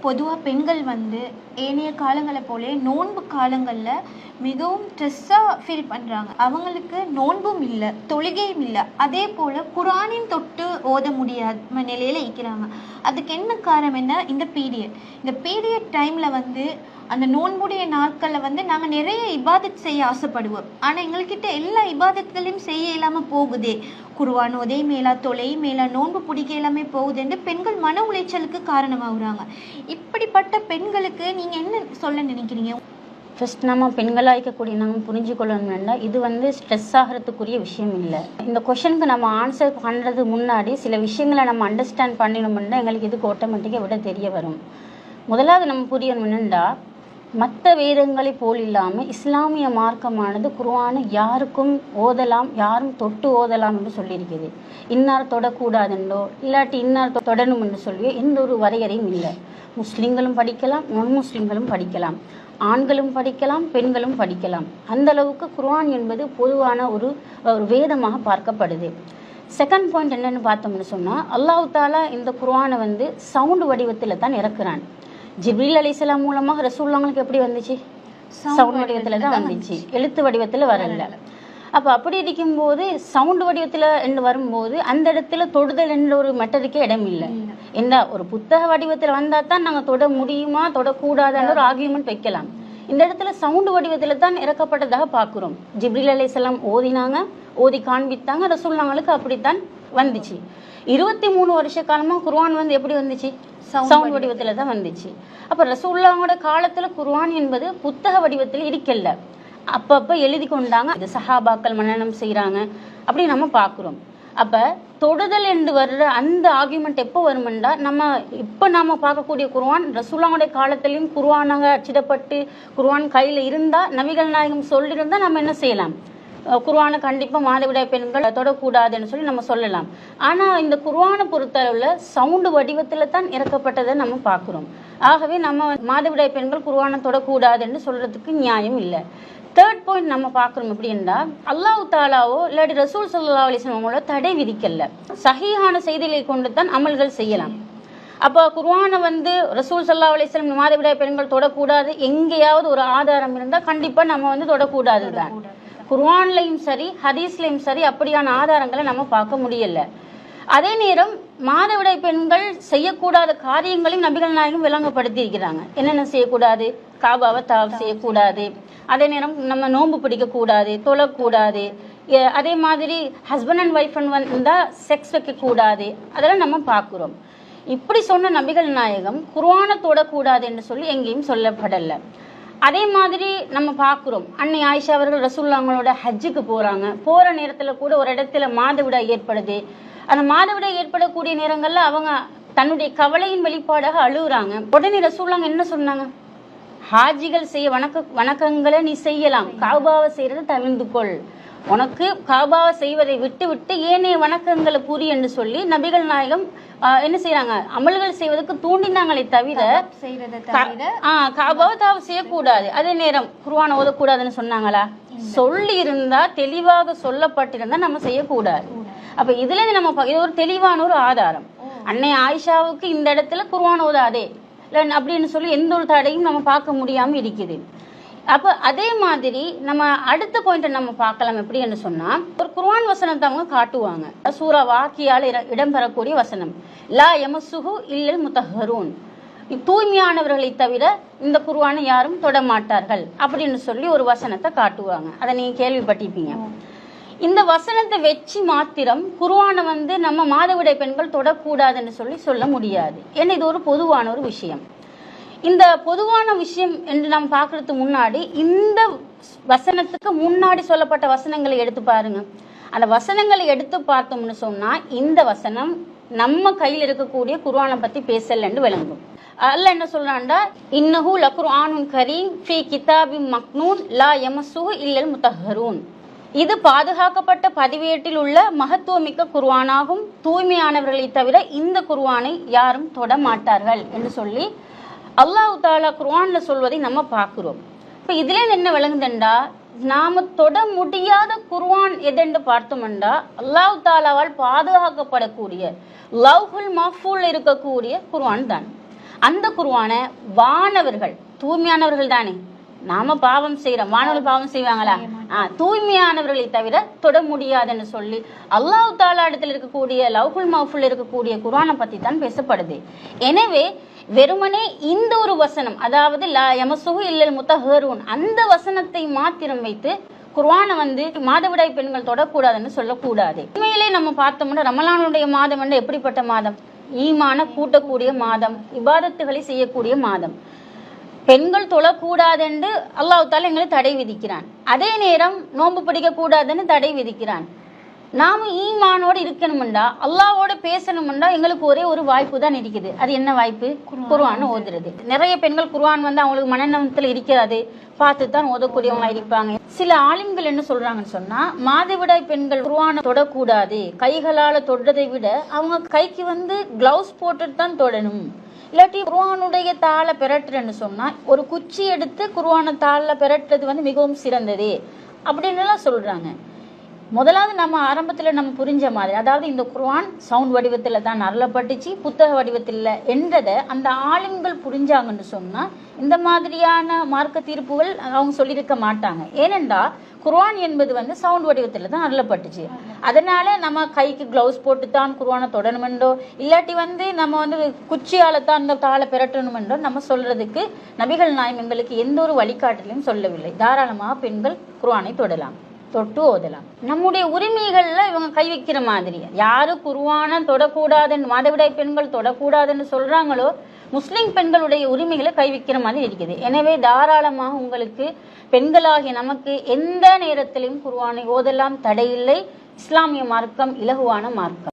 பொதுவாக பெண்கள் வந்து ஏனைய காலங்களை போலே நோன்பு காலங்களில் மிகவும் ஸ்ட்ரெஸ்ஸாக ஃபீல் பண்ணுறாங்க அவங்களுக்கு நோன்பும் இல்லை தொழுகையும் இல்லை. அதே போல் குரானையும் தொட்டு ஓத முடியாத நிலையில் இருக்கிறாங்க. அதுக்கு என்ன காரணம் என்ன? இந்த பீரியட் இந்த பீரியட் டைமில் வந்து அந்த நோன்புடைய நாட்களில் வந்து நாங்கள் நிறைய இபாதத் செய்ய ஆசைப்படுவோம். ஆனால் எங்கள்கிட்ட எல்லா இபாதத்துகளையும் செய்ய இல்லாமல் போகுதே. குருவான் உதய மேலா தொலை மேலா நோன்பு பிடிக்க எல்லாமே போகுதுன்னு பெண்கள் மன உளைச்சலுக்கு காரணமாகுறாங்க. இப்படிப்பட்ட பெண்களுக்கு நீங்கள் என்ன சொல்ல நினைக்கிறீங்க? ஃபஸ்ட் நம்ம பெண்களாக இருக்கக்கூடிய நம்ம புரிஞ்சு கொள்ளணும்னா இது வந்து ஸ்ட்ரெஸ் ஆகிறதுக்குரிய விஷயம் இல்லை. இந்த கொஷனுக்கு நம்ம ஆன்சர் பண்ணுறது முன்னாடி சில விஷயங்களை நம்ம அண்டர்ஸ்டாண்ட் பண்ணிடணும்னா எங்களுக்கு இதுக்கு ஆட்டோமேட்டிக்காக விட தெரிய வரும். முதலாவது நம்ம புரியணும் மற்ற வேதங்களை போல் இல்லாமல் இஸ்லாமிய மார்க்கமானது குர்ஆனை யாருக்கும் ஓதலாம் யாரும் தொட்டு ஓதலாம் என்று சொல்லியிருக்குது இன்னார் தொடக்கூடாதுண்டோ இல்லாட்டி இன்னார் தொடணும் என்று சொல்லியோ எந்த ஒரு வரையறையும் இல்லை. முஸ்லீம்களும் படிக்கலாம் நான் முஸ்லீம்களும் படிக்கலாம். ஆண்களும் படிக்கலாம் பெண்களும் படிக்கலாம். அந்த அளவுக்கு குர்ஆன் என்பது பொதுவான ஒரு ஒரு வேதமாக பார்க்கப்படுது. செகண்ட் பாயிண்ட் என்னென்னு பார்த்தோம்னு சொன்னால் அல்லாஹு தாலா இந்த குர்ஆனை வந்து சவுண்டு வடிவத்தில் தான் இறக்குறான். ஜிப்ரீல் அலிஸ்லாம் மூலமாக ரசூல்லாங்களுக்கு எப்படி வந்துச்சு? சவுண்ட் வடிவத்தில் தான் வந்துச்சு. எழுத்து வடிவத்தில் வரல. அப்போ அப்படி இருக்கும்போது சவுண்ட் வடிவத்தில் என்று வரும்போது அந்த இடத்துல தொடுதல் என்ற ஒரு மெட்டருக்கே இடம் இல்லை. என்ன ஒரு புத்தக வடிவத்தில் வந்தால் தான் நாங்கள் தொட முடியுமா தொடக்கூடாதுன்ற ஒரு ஆர்கியூமெண்ட் வைக்கலாம். இந்த இடத்துல சவுண்ட் வடிவத்தில் தான் இறக்கப்பட்டதாக பார்க்குறோம். ஜிப்ரில் அலைஹிஸ்ஸலாம் ஓதினாங்க ஓதி காண்பித்தாங்க ரசூல்லாங்களுக்கு அப்படித்தான் வந்துச்சு. இருபத்தி மூணு வருஷ காலமா குர்ஆன் வந்து எப்படி வந்துச்சு? சவுண்ட் வடிவத்தில். தான் வந்துச்சு. அப்போ ரசூல்லாவோட காலத்துல குர்ஆன் என்பது புத்தக வடிவத்தில் இருக்கல அப்பப்போ எழுதி கொண்டாங்க. இது சஹாபாக்கள் மன்னனம் செய்கிறாங்க அப்படி நம்ம பார்க்குறோம் அப்போ தொடுதல் என்று வர்ற அந்த ஆர்குமெண்ட் எப்போ வருமெண்டா நம்ம இப்போ நாம பார்க்கக்கூடிய குர்ஆன் ரசூல்லாவுடைய காலத்திலையும் குர்ஆனாக அச்சிடப்பட்டு குர்ஆன் கையில் இருந்தால் நபிகள் நாயகம் சொல்லியிருந்தா நம்ம என்ன செய்யலாம்? அஹ் கண்டிப்பாக மாதவிடாய் பெண்கள் தொடக்கூடாதுன்னு சொல்லி நம்ம சொல்லலாம். ஆனால் இந்த குர்ஆனை பொறுத்தளவில் சவுண்டு வடிவத்தில் தான் இறக்கப்பட்டதை நம்ம பார்க்குறோம். ஆகவே நம்ம மாதவிடாய் பெண்கள் குர்ஆனை தொடக்கூடாதுன்னு சொல்கிறதுக்கு நியாயம் இல்லை. தேர்ட் பாயிண்ட் நம்ம பார்க்குறோம் எப்படின்னா அல்லாஹ் தாலாவோ இல்லாட்டி ரசூல் சல்லா அலிஸ்லாமோட தடை விதிக்கல. சகியான செய்திகளை கொண்டு தான் அமல்கள் செய்யலாம். அப்போ குர்வானை வந்து ரசூல் சல்லா அலிஸ்லாம் மாதவிடாய் பெண்கள் தொடக்கூடாது எங்கேயாவது ஒரு ஆதாரம் இருந்தால் கண்டிப்பாக நம்ம வந்து தொடக்கூடாது தான் குர்ஆன்லையும் சரி ஹதீஸ்லையும் சரி அப்படியான ஆதாரங்களை நம்ம பார்க்க முடியல. அதே நேரம் மாதவிடை பெண்கள் செய்யக்கூடாத காரியங்களையும் நபிகள் நாயகம் விளங்கப்படுத்தி இருக்கிறாங்க என்னென்ன செய்யக்கூடாது? காபாவை தாவ் செய்யக்கூடாது. அதே நேரம் நம்ம நோன்பு பிடிக்கக்கூடாது தொழக்கூடாது. அதே மாதிரி ஹஸ்பண்ட் அண்ட் ஒய்ஃப் வந்தால் செக்ஸ் வைக்கக்கூடாது. அதெல்லாம் நம்ம பார்க்குறோம். இப்படி சொன்ன நபிகள் நாயகம் குர்வானை தொடக்கூடாது என்று சொல்லி எங்கேயும் சொல்லப்படலை. அதே மாதிரி நம்ம பார்க்குறோம். அன்னை ஆயிஷா அவர்கள் ரசூல்லாங்களோட ஹஜ்ஜுக்கு போகிறாங்க போகிற நேரத்தில் கூட ஒரு இடத்துல மாதவிடாய் ஏற்படுது. அந்த மாதவிடாய் ஏற்படக்கூடிய நேரங்களில் அவங்க தன்னுடைய கவலையின் வெளிப்பாடாக அழுகுறாங்க. உடனே ரசூல்லாங்க என்ன சொன்னாங்க? ஹாஜிகள் செய்ய வணக்க வணக்கங்களை நீ செய்யலாம். காபாவை செய்யறதை தவிர்ந்து கொள். உனக்கு காபாவை செய்வதை விட்டு விட்டு ஏனைய வணக்கங்களை புரி என்று சொல்லி நபிகள் நாயகம் என்ன செய்றாங்க? அமல்கள் செய்வதற்கு தூண்டினாங்களே தவிர செய்கிறத கா- ஆ, காபாவை தாவ செய்யக்கூடாது. அதே நேரம் குர்ஆனை ஓதக்கூடாதுன்னு சொன்னாங்களா? சொல்லி இருந்தா தெளிவாக சொல்லப்பட்டிருந்தா நம்ம செய்யக்கூடாது. அப்ப இதுல இருந்து நம்ம இது ஒரு தெளிவான ஒரு ஆதாரம். அன்னை ஆயிஷாவுக்கு இந்த இடத்துல குர்ஆன் ஓதாதே. அப்படின்னு சொல்லி எந்த ஒரு தடையும் நம்ம பார்க்க முடியாம இருக்குது. அப்போ அதே மாதிரி நம்ம அடுத்த பாயிண்ட்டை நம்ம பார்க்கலாம். எப்படின்னு சொன்னா ஒரு குர்வான் வசனத்தை அவங்க காட்டுவாங்க. சூரா வாக்கியால் இடம்பெறக்கூடிய வசனம். லா எமசுகு இல்லல் முத்தஹரூன். தூய்மையானவர்களை தவிர இந்த குருவானை யாரும் தொட மாட்டார்கள் அப்படின்னு சொல்லி ஒரு வசனத்தை காட்டுவாங்க. அதை நீங்க கேள்விப்பட்டிருப்பீங்க. இந்த வசனத்தை வச்சு மாத்திரம் குருவானை வந்து நம்ம மாதவிடாய் பெண்கள் தொடக்கூடாதுன்னு சொல்லி சொல்ல முடியாது. ஏன்னா இது ஒரு பொதுவான ஒரு விஷயம். இந்த பொதுவான விஷயம் என்று நாம் பார்க்கறதுக்கு முன்னாடி இந்த வசனத்துக்கு முன்னாடி சொல்லப்பட்ட வசனங்களை எடுத்து பாருங்க. அந்த வசனங்களை எடுத்து பார்த்தோம்னு சொன்னா இந்த வசனம் நம்ம கையில் இருக்கக்கூடிய குர்ஆனை பத்தி பேசலன்னு விளங்கும். அல்ல என்ன சொல்றான்டா? இன்னஹு லகுர்ஆனுன் கரீம் ஃபி கிதாபின் மக்னூன் லா எமசு இல்லல் முத்தஹரூன். இது பாதுகாக்கப்பட்ட பதிவேட்டில் உள்ள மகத்துவமிக்க குர்வானாகும் தூய்மையானவர்களை தவிர இந்த குர்வானை யாரும் தொட மாட்டார்கள் என்று சொல்லி அல்லாஹ் தாலா குர்ஆன்ல சொல்வதை நம்ம பார்க்கிறோம். இப்போ இதுல என்ன விளங்குதுண்டா? நாம தொட முடியாத குர்வான் எதென்று பார்த்தோம்ண்டா அல்லாஹ் தாலாவால் பாதுகாக்கப்படக்கூடிய லவ்ஹுல் மஃபூல் இருக்கக்கூடிய குர்வான் தான். அந்த குர்ஆனை வானவர்கள் தூய்மையானவர்கள் தானே. நாம பாவம் செய்யறோம் வானவர்கள் பாவம் செய்வாங்களா? ஆஹ் தூய்மையானவர்களை தவிர தொட முடியாதுன்னு சொல்லி அல்லாஹ் தாலா இடத்துல இருக்கக்கூடிய லவ்ஹுல் மஃபுல் இருக்கக்கூடிய குர்வானை பத்தி தான் பேசப்படுது. எனவே வெறுமனே இந்த ஒரு வசனம் அதாவது லா யமசுகு இல்லல் முத்தஹரூன் அந்த வசனத்தை மாத்திரம் வைத்து குர்வானை வந்து மாதவிடாய் பெண்கள் தொடக்கூடாதுன்னு சொல்லக்கூடாது. உண்மையிலே நம்ம பார்த்தோம்னா ரமலானுடைய மாதம் என்று எப்படிப்பட்ட மாதம்? ஈமான கூட்டக்கூடிய மாதம் இபாதத்துகளை செய்யக்கூடிய மாதம். பெண்கள் தொழக்கூடாதென்று அல்லாஹ் தாலா எங்களுக்கு தடை விதிக்கிறான். அதே நேரம் நோன்பு பிடிக்க கூடாதுன்னு தடை விதிக்கிறான். நாம ஈமானோட இருக்கணும்டா அல்லாவோட பேசணும்டா எங்களுக்கு ஒரே ஒரு வாய்ப்பு தான் இருக்குது. அது என்ன வாய்ப்பு? குர்ஆன். ஓதுறது. நிறைய பெண்கள் குர்ஆன் வந்து அவங்களுக்கு மனநலத்துல இருக்கிறது. பார்த்து தான் ஓதக்கூடியவங்களா இருப்பாங்க. சில ஆலிம்கள் என்ன சொல்றாங்கன்னு சொன்னா மாதவிடாய் பெண்கள் குர்ஆனை தொடக்கூடாது. கைகளால தொடுறதை விட அவங்க கைக்கு வந்து கிளவுஸ் போட்டுட்டு தான் தொடணும். இல்லாட்டி குர்ஆனுடைய தாளை பெரட்டுறேன்னு சொன்னா ஒரு குச்சி எடுத்து குர்ஆனை தாளில் பெரட்டுறது வந்து மிகவும் சிறந்தது. அப்படின்னுலாம் சொல்றாங்க. முதலாவது நம்ம ஆரம்பத்தில் நம்ம புரிஞ்ச மாதிரி அதாவது இந்த குர்வான் சவுண்ட் வடிவத்தில் தான் அருளப்பட்டுச்சு புத்தக வடிவத்தில் என்றதை அந்த ஆளுங்கள் புரிஞ்சாங்கன்னு சொன்னால் இந்த மாதிரியான மார்க்க தீர்ப்புகள் அவங்க சொல்லியிருக்க மாட்டாங்க. ஏனென்றா குர்வான் என்பது வந்து சவுண்ட் வடிவத்தில் தான் அருளப்பட்டுச்சு அதனால நம்ம கைக்கு க்ளவுஸ் போட்டு தான் குர்வானை தொடணுமென்றோ இல்லாட்டி வந்து நம்ம வந்து குச்சியால் தான் அந்த தாளை பெரட்டணுமென்றோ நம்ம சொல்றதுக்கு நபிகள் நாயம் எங்களுக்கு எந்த ஒரு வழிகாட்டலையும் சொல்லவில்லை. தாராளமாக பெண்கள் குர்வானை தொடலாம். தொட்டு ஓதலாம். நம்முடைய உரிமைகள்ல இவங்க கை வைக்கிற மாதிரி. யாரு குருவான தொடக்கூடாதுன்னு மாதவிடாய் பெண்கள் தொடக்கூடாதுன்னு சொல்றாங்களோ முஸ்லிம் பெண்களுடைய உரிமைகளை கை வைக்கிற மாதிரி இருக்குது. எனவே தாராளமாக உங்களுக்கு பெண்களாகிய நமக்கு எந்த நேரத்திலையும் குருவானை ஓதலாம் தடையில்லை. இஸ்லாமிய மார்க்கம் இலகுவான மார்க்கம்.